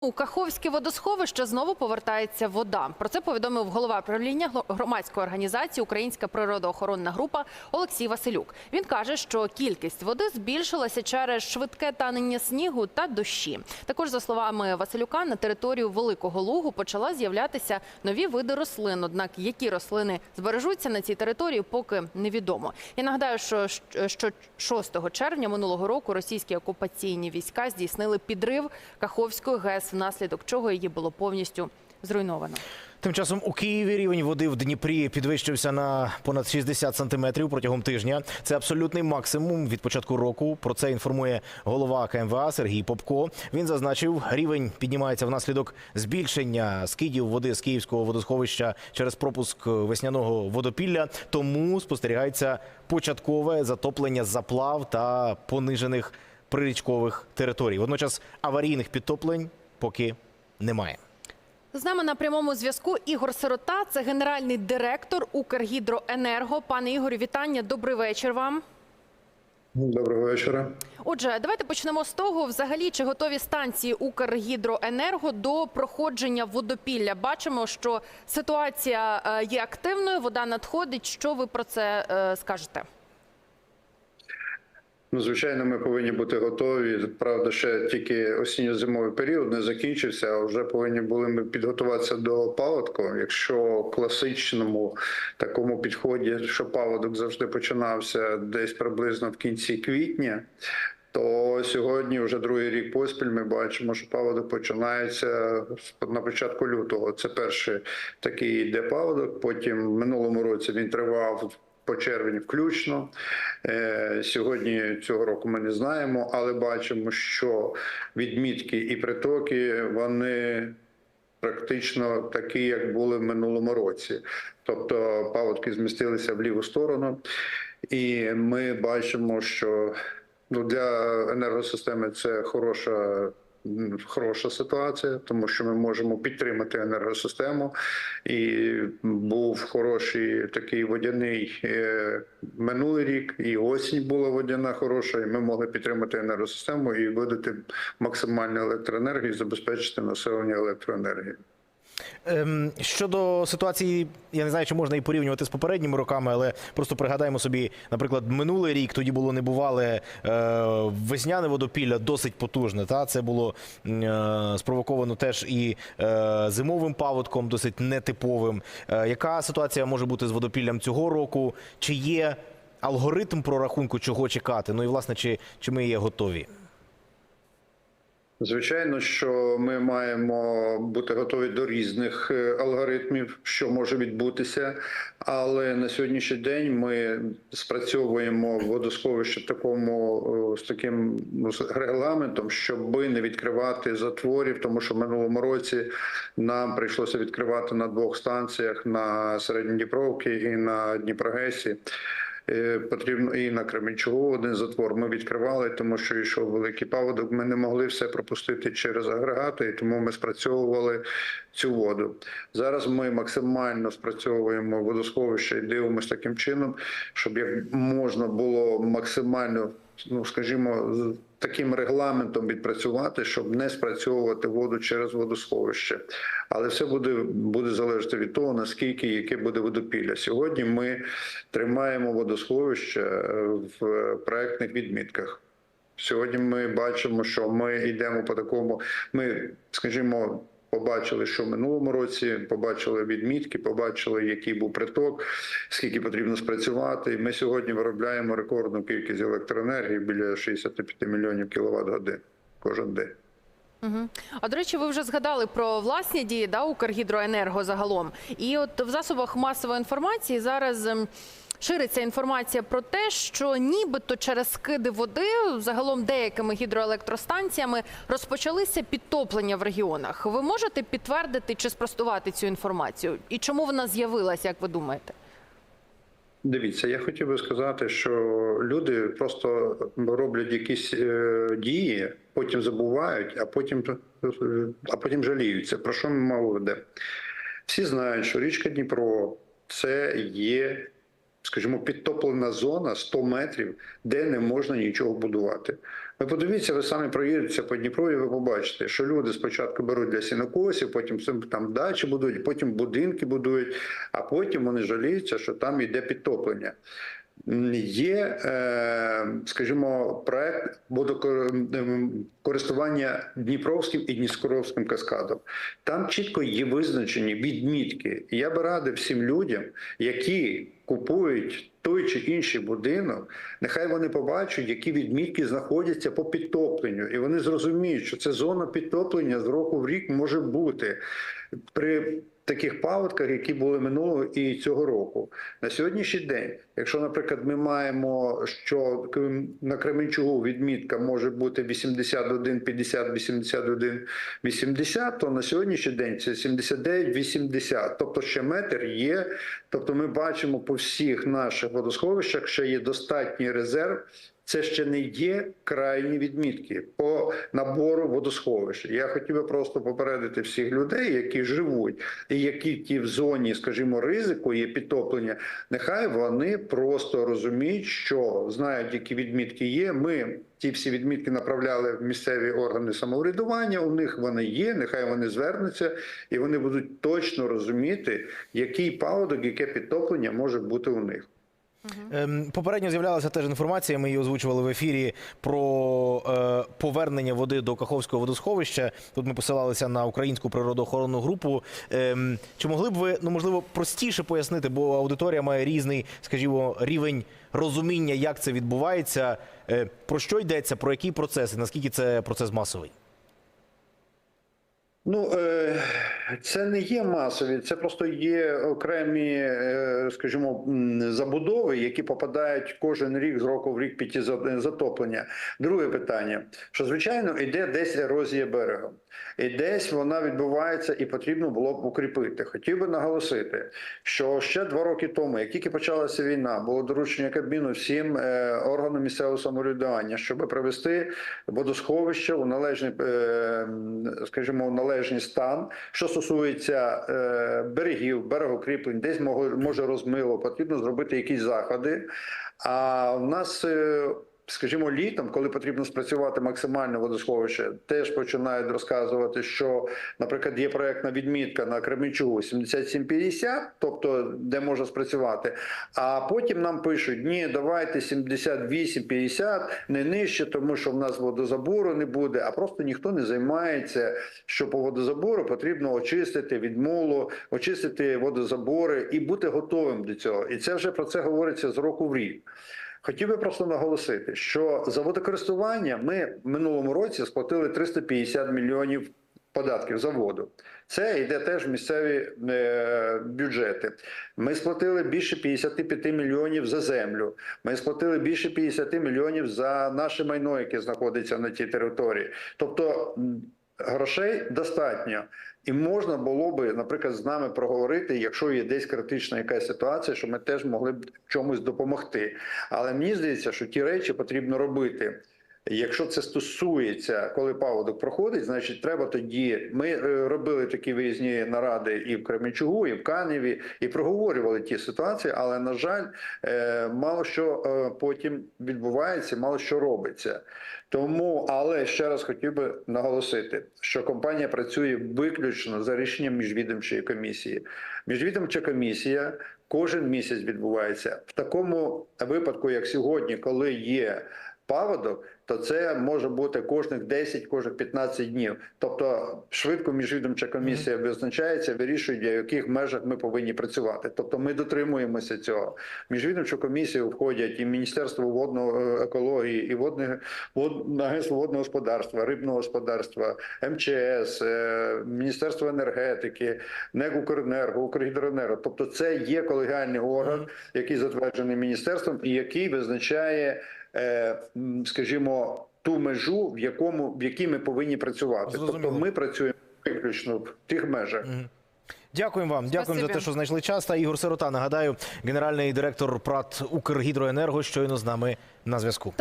У Каховське водосховище знову повертається вода. Про це повідомив голова правління громадської організації Українська природоохоронна група Олексій Василюк. Він каже, що кількість води збільшилася через швидке танення снігу та дощі. Також, за словами Василюка, на територію Великого Лугу почала з'являтися нові види рослин. Однак які рослини збережуться на цій території, поки невідомо. Я нагадаю, що, що 6 червня минулого року російські окупаційні війська здійснили підрив Каховської ГЕС, внаслідок чого її було повністю зруйновано. Тим часом у Києві рівень води в Дніпрі підвищився на понад 60 сантиметрів протягом тижня. Це абсолютний максимум від початку року. Про це інформує голова КМВА Сергій Попко. Він зазначив, рівень піднімається внаслідок збільшення скидів води з київського водосховища через пропуск весняного водопілля. Тому спостерігається початкове затоплення заплав та понижених прирічкових територій. Водночас аварійних підтоплень поки немає. З нами на прямому зв'язку Ігор Сирота, це генеральний директор Укргідроенерго. Пане Ігорю, вітання. Добрий вечір вам. Доброго вечора. Отже, давайте почнемо з того, взагалі, чи готові станції Укргідроенерго до проходження водопілля. Бачимо, що ситуація е, є активною, вода надходить. Що ви про це е, скажете? Ну, звичайно, ми повинні бути готові. Правда, ще тільки осінньо-зимовий період не закінчився, а вже повинні були ми підготуватися до паводку. Якщо класичному такому підході, що паводок завжди починався десь приблизно в кінці квітня. То сьогодні, вже другий рік поспіль, ми бачимо, що паводок починається на початку лютого. Це перший такий йде паводок. Потім в минулому році він тривав по червень включно. Е, Сьогодні цього року ми не знаємо, але бачимо, що відмітки і притоки вони практично такі, як були в минулому році. Тобто паводки змістилися в ліву сторону, і ми бачимо, що ну, для енергосистеми це хороша. Хороша ситуація, тому що ми можемо підтримати енергосистему, і був хороший такий водяний е, минулий рік, і осінь була водяна хороша, і ми могли підтримати енергосистему і видати максимальну електроенергію, забезпечити населення електроенергією. Ем, щодо ситуації, я не знаю, чи можна і порівнювати з попередніми роками, але просто пригадаємо собі, наприклад, минулий рік тоді було небувале е, весняне водопілля досить потужне. Та це було е, спровоковано теж і е, зимовим паводком, досить нетиповим. Яка ситуація може бути з водопіллям цього року? Чи є алгоритм прорахунку, чого чекати? Ну і власне, чи, чи ми є готові? Звичайно, що ми маємо бути готові до різних е, алгоритмів, що може відбутися, але на сьогоднішній день ми спрацьовуємо водосховище такому е, з таким ну, регламентом, щоб не відкривати затворів, тому що в минулому році нам прийшлося відкривати на двох станціях на Середньодніпровці і на Дніпрогесі. Е, Потрібно і на Кременчугу один затвор ми відкривали, тому що йшов великий паводок. Ми не могли все пропустити через агрегати, і тому ми спрацьовували цю воду. Зараз ми максимально спрацьовуємо водосховище і дивимося таким чином, щоб як можна було максимально, ну скажімо, з таким регламентом відпрацювати, щоб не спрацьовувати воду через водосховище. Але все буде, буде залежати від того, наскільки яке буде водопілля. Сьогодні ми тримаємо водосховище е, в проектних відмітках. Сьогодні ми бачимо, що ми йдемо по такому. Ми, скажімо, побачили, що в минулому році побачили відмітки, побачили, який був приток, скільки потрібно спрацювати. Ми сьогодні виробляємо рекордну кількість електроенергії біля 65 мільйонів кіловат годин кожен день. Угу. А до речі, ви вже згадали про власні дії да, Укргідроенерго загалом. І от в засобах масової інформації зараз ем, шириться інформація про те, що нібито через скиди води загалом деякими гідроелектростанціями розпочалися підтоплення в регіонах. Ви можете підтвердити чи спростувати цю інформацію? І чому вона з'явилася, як ви думаєте? Дивіться, я хотів би сказати, що люди просто роблять якісь е, дії, потім забувають, а потім, а потім жаліються. Про що ми мова веде? Всі знають, що річка Дніпро це є, скажімо, підтоплена зона 100 метрів, де не можна нічого будувати. Ви подивіться, ви самі проїдете по Дніпру, і ви побачите, що люди спочатку беруть для сінокосів, потім там дачі будують, потім будинки будують, а потім вони жаліються, що там йде підтоплення. Є, е, скажімо, проект водокористування Дніпровським і Дністровським каскадом. Там чітко є визначені відмітки. Я би радив всім людям, які купують той чи інший будинок, нехай вони побачать, які відмітки знаходяться по підтопленню, і вони зрозуміють, що це зона підтоплення з року в рік може бути. При таких паводках, які були минулого і цього року. На сьогоднішній день, якщо, наприклад, ми маємо, що на Кременчугу відмітка може бути 81, 50, 81, 80, то на сьогоднішній день це 79, 80. Тобто ще метр є. Тобто ми бачимо по всіх наших водосховищах, що є достатній резерв. Це ще не є крайні відмітки по набору водосховищ. Я хотів би просто попередити всіх людей, які живуть і які ті в зоні, скажімо, ризику є підтоплення. Нехай вони просто розуміють, що знають, які відмітки є. Ми ті всі відмітки направляли в місцеві органи самоврядування. У них вони є. Нехай вони звернуться, і вони будуть точно розуміти, який паводок, яке підтоплення може бути у них. Ем, Попередньо з'являлася теж інформація. Ми її озвучували в ефірі про е, повернення води до Каховського водосховища. Тут ми посилалися на українську природоохоронну групу. Ем, чи могли б ви ну можливо простіше пояснити, бо аудиторія має різний, скажімо, рівень розуміння, як це відбувається. Е, про що йдеться, про які процеси? Наскільки це процес масовий? Ну, е, це не є масові, це просто є окремі, е, скажімо, забудови, які попадають кожен рік з року в рік під затоплення. Друге питання: що звичайно йде десь ерозія берега, і десь вона відбувається, і потрібно було б укріпити. Хотів би наголосити, що ще два роки тому, як тільки почалася війна, було доручення Кабміну всім е, органам місцевого самоврядування, щоб привести водосховище у належний, скажімо, у належний стан. Що стосується е, берегів, берегокріплень, десь може, може розмило, потрібно зробити якісь заходи. А в нас. Скажімо, літом, коли потрібно спрацювати максимально водосховище, теж починають розказувати, що, наприклад, є проектна відмітка на Кременчугу 7750, тобто де можна спрацювати. А потім нам пишуть: ні, давайте 7850, не нижче, тому що в нас водозабору не буде. А просто ніхто не займається, що по водозабору потрібно очистити від мулу, очистити водозабори і бути готовим до цього. І це вже про це говориться з року в рік. Хотів би просто наголосити, що за водокористування ми в минулому році сплатили 350 мільйонів податків за воду. Це йде теж в місцеві е, бюджети. Ми сплатили більше 55 мільйонів за землю. Ми сплатили більше 50 мільйонів за наше майно, яке знаходиться на тій території. Тобто грошей достатньо. І можна було би, наприклад, з нами проговорити, якщо є десь критична якась ситуація, що ми теж могли б чомусь допомогти. Але мені здається, що ті речі потрібно робити. Якщо це стосується, коли паводок проходить, значить треба тоді. Ми е, робили такі виїзні наради і в Кременчугу, і в Каневі, і проговорювали ті ситуації, але на жаль, е, мало що е, потім відбувається, мало що робиться. Тому, але ще раз хотів би наголосити, що компанія працює виключно за рішенням міжвідомчої комісії. Міжвідомча комісія кожен місяць відбувається в такому випадку, як сьогодні, коли є паводок, то це може бути кожних 10, кожних 15 днів. Тобто швидко міжвідомча комісія визначається, вирішує, в яких межах ми повинні працювати. Тобто ми дотримуємося цього. Міжвідомчу комісію входять і Міністерство водного е, екології, і водне вод, агентство водного господарства, рибного господарства, МЧС, е, Міністерство енергетики, НЕК «Укренерго», «Укргідроенерго». Тобто це є колегіальний орган, який затверджений міністерством і який визначає скажімо, ту межу, в якому в якій ми повинні працювати. Зрозуміло. Тобто ми працюємо виключно в тих межах. Дякуємо вам. Дякуємо за те, що знайшли час. Та Ігор Сирота, нагадаю, генеральний директор ПРАТ Укргідроенерго щойно з нами на зв'язку.